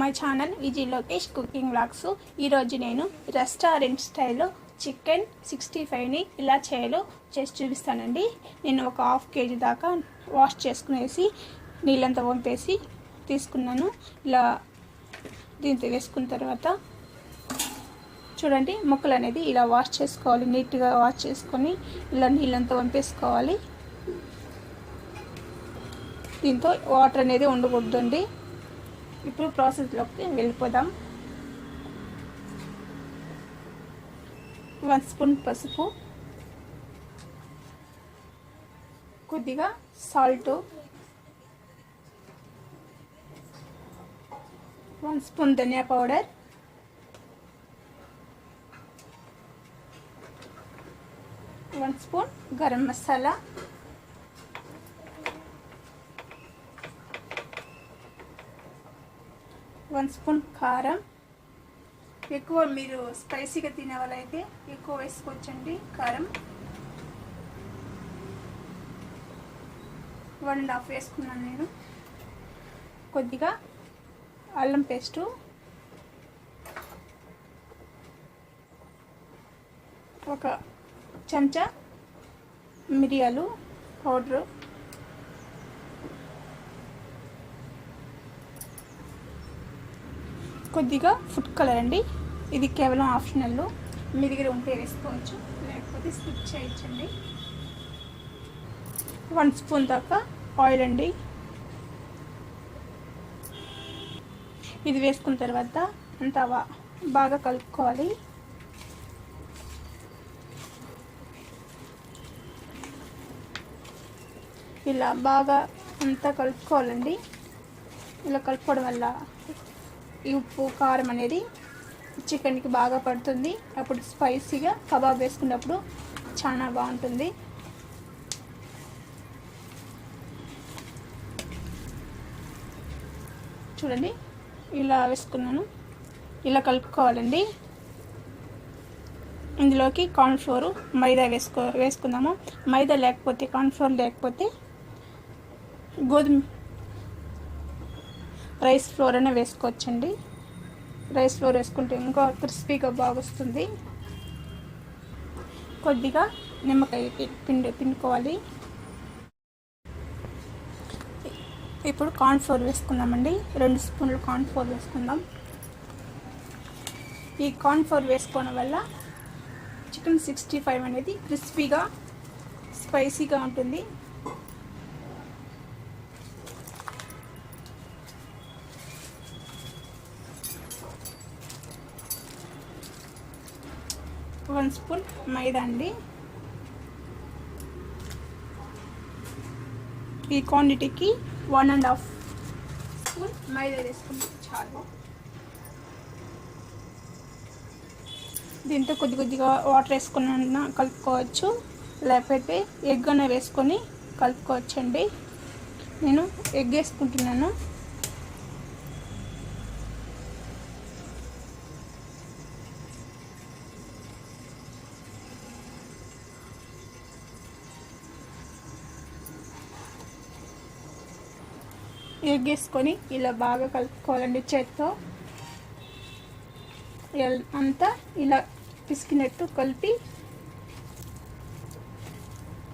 My channel Vijay Lokesh cooking blogs ఈరోజు నేను restaurant స్టైల్లో చికెన్ సిక్స్టీ ఫైవ్ని ఇలా చేయాలో చేసి చూపిస్తానండి. నేను ఒక హాఫ్ కేజీ దాకా వాష్ చేసుకునేసి నీళ్ళంతా వంపేసి తీసుకున్నాను. ఇలా దీంతో వేసుకున్న తర్వాత చూడండి ముక్కలు అనేది ఇలా వాష్ చేసుకోవాలి. నీట్గా వాష్ చేసుకొని ఇలా నీళ్ళంతా వంపేసుకోవాలి. దీంతో వాటర్ అనేది ఉండకూడదండి. ఇప్పుడు ప్రాసెస్లోకి వెళ్ళిపోదాం. వన్ స్పూన్ పసుపు. కొద్దిగా సాల్ట్. వన్ స్పూన్ ధనియా powder. One spoon garam masala. One spoon కారం. ఎక్కువ మీరు స్పైసీగా తినే వాళ్ళైతే ఎక్కువ వేసుకోవచ్చండి కారం. వన్ అండ్ హాఫ్ వేసుకున్నాను నేను. కొద్దిగా అల్లం పేస్టు. ఒక చెంచా మిరియాలు పౌడరు. కొద్దిగా ఫుడ్ కలర్ అండి. ఇది కేవలం ఆప్షనల్లో మీ దగ్గర ఉంటే వేసుకోవచ్చు. లేకపోతే స్కిప్ చేయొచ్చండి. వన్ స్పూన్ దాకా ఆయిల్ అండి. ఇది వేసుకున్న తర్వాత అంతా బాగా కలుపుకోవాలి. ఇలా బాగా అంతా కలుపుకోవాలండి. ఇలా కలుపుకోవడం వల్ల ఈ ఉప్పు కారం అనేది చికెన్కి బాగా పడుతుంది. అప్పుడు స్పైసీగా కబాబ్ వేసుకున్నప్పుడు చాలా బాగుంటుంది. చూడండి ఇలా వేసుకున్నాను. ఇలా కలుపుకోవాలండి. ఇందులోకి కార్న్ఫ్లోర్ మైదా వేసుకో వేసుకుందాము. మైదా లేకపోతే కార్న్ఫ్లోర్ లేకపోతే గోధుమ రైస్ ఫ్లోర్ అనే వేసుకోవచ్చండి. రైస్ ఫ్లోర్ వేసుకుంటే ఇంకా క్రిస్పీగా బాగా వస్తుంది కొద్దిగా నిమ్మకాయ పిండి పిండుకోవాలి. ఇప్పుడు కార్న్ఫ్లోర్ వేసుకుందామండి. రెండు స్పూన్లు కార్న్ఫ్లోర్ వేసుకుందాం. ఈ కార్న్ఫ్లోర్ వేసుకోవడం వల్ల చికెన్ సిక్స్టీ ఫైవ్ అనేది క్రిస్పీగా స్పైసీగా ఉంటుంది. వన్ స్పూన్ మైదా అండి. ఈ క్వాంటిటీకి వన్ అండ్ హాఫ్ స్పూన్ మైదా వేసుకుంటే చాలు. దీంతో కొద్ది కొద్దిగా వాటర్ వేసుకున్న కలుపుకోవచ్చు. లేకపోతే ఎగ్ అన్న వేసుకొని కలుపుకోవచ్చండి. నేను ఎగ్ వేసుకుంటున్నాను. ఎగ్ వేసుకొని ఇలా బాగా కలుపుకోవాలండి చేత్తో. అంతా ఇలా పిసికినట్టు కలిపి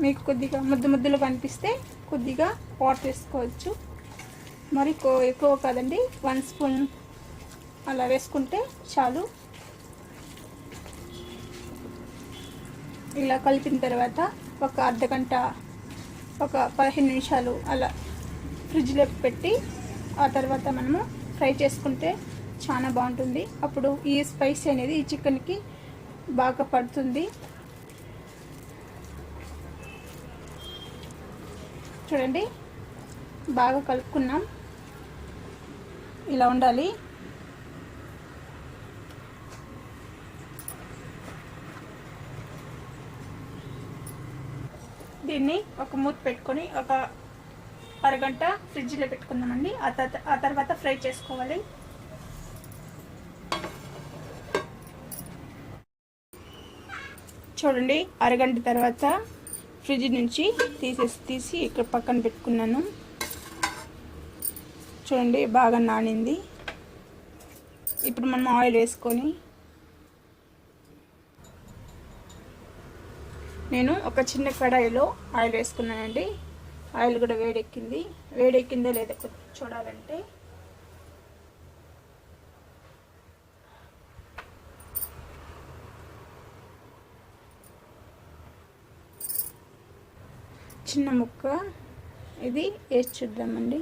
మీకు కొద్దిగా ముద్దు ముద్దులు కనిపిస్తే కొద్దిగా వాటర్ వేసుకోవచ్చు. మరి ఎక్కువ కాదండి వన్ స్పూన్ అలా వేసుకుంటే చాలు. ఇలా కలిపిన తర్వాత ఒక అర్ధ గంట ఒక పదిహేను నిమిషాలు అలా ఫ్రిడ్జ్లో పెట్టి ఆ తర్వాత మనము ఫ్రై చేసుకుంటే చాలా బాగుంటుంది. అప్పుడు ఈ స్పైసీ అనేది ఈ చికెన్కి బాగా పడుతుంది. చూడండి బాగా కలుపుకున్నాం. ఇలా ఉండాలి. దీన్ని ఒక మూత పెట్టుకొని ఒక అరగంట ఫ్రిడ్జ్లో పెట్టుకుందామండి. ఆ తర్వాత ఆ తర్వాత ఫ్రై చేసుకోవాలి. చూడండి అరగంట తర్వాత ఫ్రిడ్జ్ నుంచి తీసేసి తీసి ఇక్కడ పక్కన పెట్టుకున్నాను. చూడండి బాగా నానింది. ఇప్పుడు మనం ఆయిల్ వేసుకొని నేను ఒక చిన్న కడాయిలో ఆయిల్ వేసుకున్నానండి. ఆయిల్ కూడా వేడెక్కింది. వేడెక్కిందా లేదా చూడాలంటే. చిన్న ముక్క. ఇది వేసి చూద్దామండి.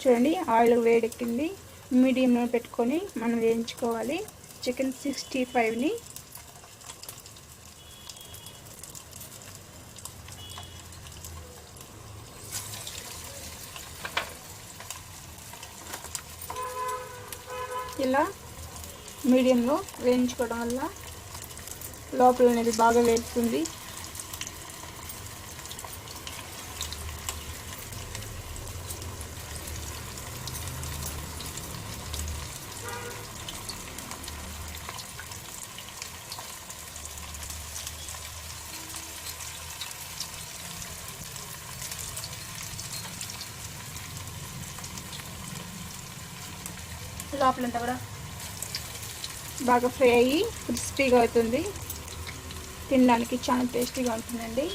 చూడండి ఆయిల్ వేడెక్కింది. మీడియంలో పెట్టుకొని మనం వేయించుకోవాలి. చికెన్ సిక్స్టీ ఫైవ్ని ఇలా మీడియంలో వేయించుకోవడం వల్ల లోపల అనేది బాగా వేస్తుంది లోపలంతా కూడా బాగా ఫ్రై అయ్యి క్రిస్పీగా అవుతుంది. తినడానికి చాలా టేస్టీగా ఉంటుందండి.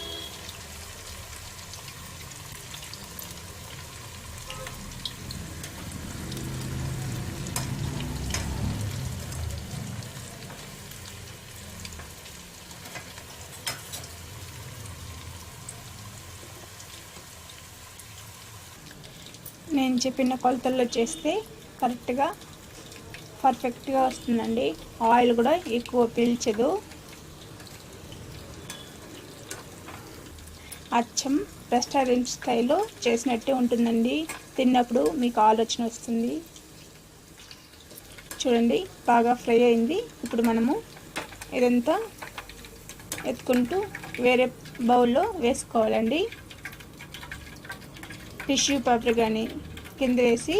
నేను చెప్పిన కొలతల్లో చేస్తే కరెక్ట్గా పర్ఫెక్ట్గా వస్తుందండి. ఆయిల్ కూడా ఎక్కువ పీల్చదు. అచ్చం రెస్టారెంట్ స్టైల్లో చేసినట్టే ఉంటుందండి. తిన్నప్పుడు మీకు ఆలోచన వస్తుంది. చూడండి బాగా ఫ్రై అయింది. ఇప్పుడు మనము ఇదంతా ఎత్తుకుంటూ వేరే బౌల్లో వేసుకోవాలండి. టిష్యూ పేపర్ కానీ కింద వేసి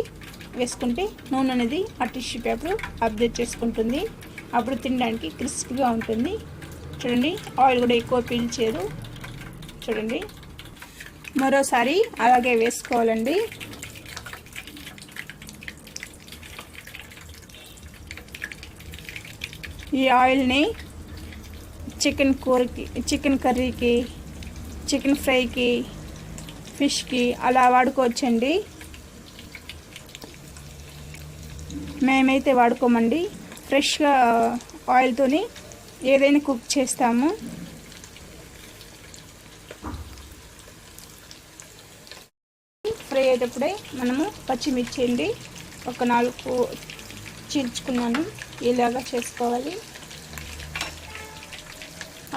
వేసుకుంటే నూనె అనేది ఆ టిష్యూ పేపర్ అబ్జర్వ్ చేసుకుంటుంది. అప్పుడు తినడానికి క్రిస్పీగా ఉంటుంది. చూడండి ఆయిల్ కూడా ఎక్కువ పీల్చేదు చూడండి. మరోసారి అలాగే వేసుకోవాలండి. ఈ ఆయిల్ని చికెన్ కూరకి చికెన్ కర్రీకి చికెన్ ఫ్రైకి ఫిష్కి అలా వాడుకోవచ్చండి. మేమైతే వాడుకోమండి. ఫ్రెష్గా ఆయిల్తోని ఏదైనా కుక్ చేస్తాము. ఫ్రై అయ్యేటప్పుడే మనము పచ్చిమిర్చి అండి ఒక నాలుగు చీల్చుకున్నాను. ఇలాగా చేసుకోవాలి.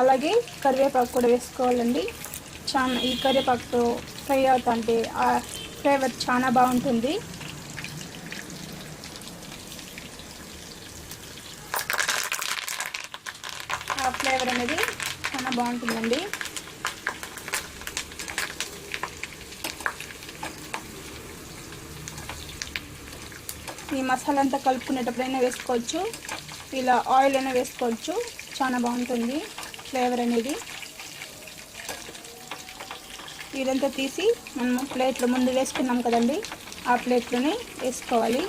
అలాగే కరివేపాకు కూడా వేసుకోవాలండి. చాలా ఈ కరివేపాకుతో ఫ్రై అవుతా అంటే ఆ ఫ్లేవర్ చాలా బాగుంటుంది ఆ ఫ్లేవర్ అనేది చాలా బాగుంటుందండి. ఈ మసాలా అంతా కలుపుకునేటప్పుడైనా వేసుకోవచ్చు. ఇలా ఆయిల్ అయినా వేసుకోవచ్చు. చాలా బాగుంటుంది ఫ్లేవర్ అనేది. ఇదంతా తీసి మనము ప్లేట్లో ముందు వేసుకున్నాం కదండి. ఆ ప్లేట్లోనే వేసుకోవాలి.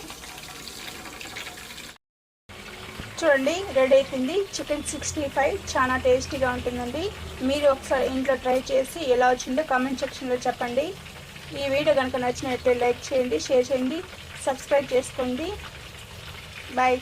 చూడండి రెడీ అయిపోయింది. చికెన్ సిక్స్టీ ఫైవ్ చాలా టేస్టీగా ఉంటుందండి. మీరు ఒకసారి ఇంట్లో ట్రై చేసి ఎలా వచ్చిందో కామెంట్ సెక్షన్లో చెప్పండి. ఈ వీడియో కనుక నచ్చినట్లయితే లైక్ చేయండి షేర్ చేయండి సబ్స్క్రైబ్ చేసుకోండి. బాయ్